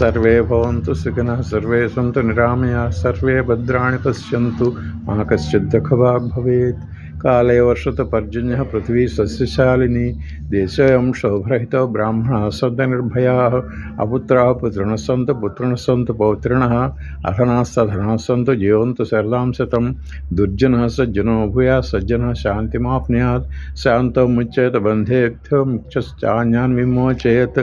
सर्वे भवन्तु सुखिनः सर्वे सन्तु निरामयाः सर्वे भद्राणि पश्यन्तु मा कश्चिद्दखभाग् भवेत्। काले वर्षत पर्जन्य पृथ्वी सस्यशालिनी, देशयं ब्राह्मण ब्राह्मणः सदनिर्भयाः अपुत्र पुत्रिणः सन्तु पुत्रिणः सन्तु, पौत्रिणः अधनास्तधनाः सन्तु जीवन्तु सरलां शतं दुर्जनः सज्जनो भूयात्, सज्जनः शान्तिमाप्नुयात्, शान्तो मुच्येत बन्धेभ्यो मुक्षश्चान्यान् विमोचयेत्,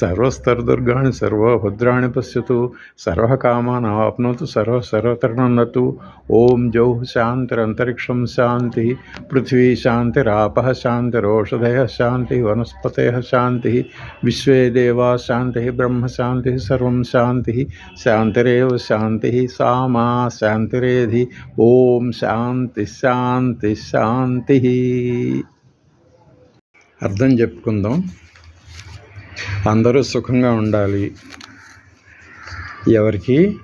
सर्वस्तरदुर्गाणि सर्वभद्राणि सर्वभद्रा सर्वः सर्व काम आपनोत सर्वतरणं नतु, ॐ जौ शान्तिरन्तरिक्षं शांति శాంతి పృథ్వీ శాంతిరాపः శాంతిరోషధయ శాంతి వనస్పతయ శాంతి విశ్వే దేవా శాంతి బ్రహ్మ శాంతి సర్వం శాంతి శాంతిరేవ శాంతి సామా శాంతిరేధి ఓం శాంతి శాంతి శాంతి అర్థం చెప్పుకుందాం. అందరూ సుఖంగా ఉండాలి. ఎవరికి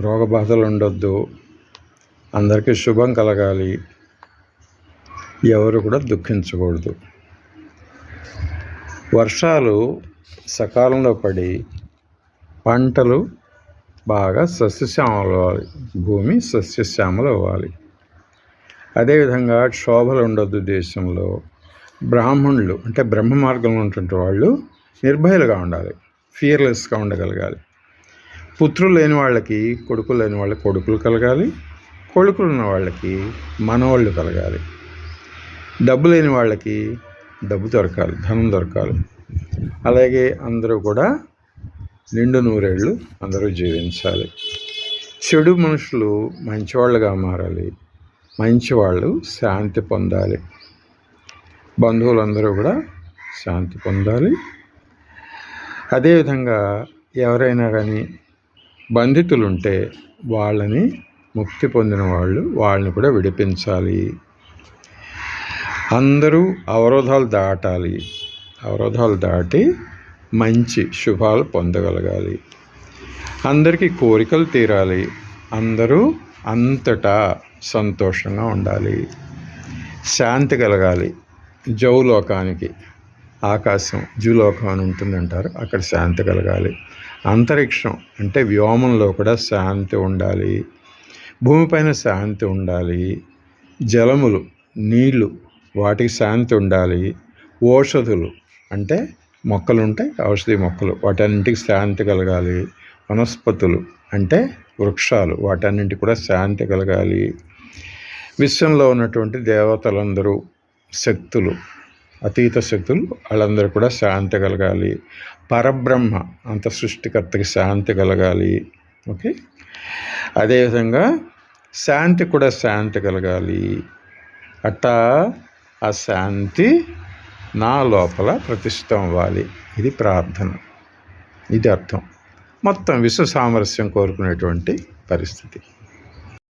రోగబాధలు ఉండొద్దు. అందరికీ శుభం కలగాలి. ఎవరు కూడా దుఃఖించకూడదు. వర్షాలు సకాలంలో పడి పంటలు బాగా సస్యశ్యామలు అవ్వాలి భూమి సస్యశ్యామలు అవ్వాలి అదేవిధంగా క్షోభలు ఉండొద్దు దేశంలో. బ్రాహ్మణులు అంటే బ్రహ్మ మార్గంలో ఉంటుంటే వాళ్ళు నిర్భయలుగా ఉండాలి. ఫియర్లెస్గా ఉండగలగాలి. పుత్రులు లేని వాళ్ళకి కొడుకులు లేని వాళ్ళకి కొడుకులు కలగాలి. కొడుకులు ఉన్న వాళ్ళకి మనవాళ్ళు కలగాలి. డబ్బు లేని వాళ్ళకి డబ్బు దొరకాలి ధనం దొరకాలి. అలాగే అందరూ కూడా నిండు నూరేళ్ళు అందరూ జీవించాలి. చెడు మనుషులు మంచివాళ్ళుగా మారాలి. మంచివాళ్ళు శాంతి పొందాలి. బంధువులందరూ కూడా శాంతి పొందాలి. అదేవిధంగా ఎవరైనా కానీ బంధితులు ఉంటే వాళ్ళని ముక్తి పొందిన వాళ్ళు వాళ్ళని కూడా విడిపించాలి. అందరూ అవరోధాలు దాటాలి. అవరోధాలు దాటి మంచి శుభాలు పొందగలగాలి. అందరికీ కోరికలు తీరాలి. అందరూ అంతటా సంతోషంగా ఉండాలి. శాంతి కలగాలి. జౌలోకానికి ఆకాశం జూలోకం అని ఉంటుందంటారు. అక్కడ శాంతి కలగాలి. అంతరిక్షం అంటే వ్యోమంలో కూడా శాంతి ఉండాలి. భూమిపైన శాంతి ఉండాలి. జలములు నీళ్ళు వాటికి శాంతి ఉండాలి. ఓషధులు అంటే మొక్కలు ఉంటాయి ఔషధి మొక్కలు. వాటన్నింటికి శాంతి కలగాలి. వనస్పతులు అంటే వృక్షాలు. వాటన్నింటికి కూడా శాంతి కలగాలి. విశ్వంలో ఉన్నటువంటి దేవతలందరూ శక్తులు అతీత శక్తులు వాళ్ళందరూ కూడా శాంతి కలగాలి. పరబ్రహ్మ అంత సృష్టికర్తకి శాంతి కలగాలి. ఓకే? అదేవిధంగా శాంతి కూడా శాంతి కలగాలి. అట్టా ఆ శాంతి నా లోపల ప్రతిష్టం అవ్వాలి ఇది ప్రార్థన. ఇది అర్థం. మొత్తం విశ్వ సామరస్యం కోరుకునేటువంటి పరిస్థితి.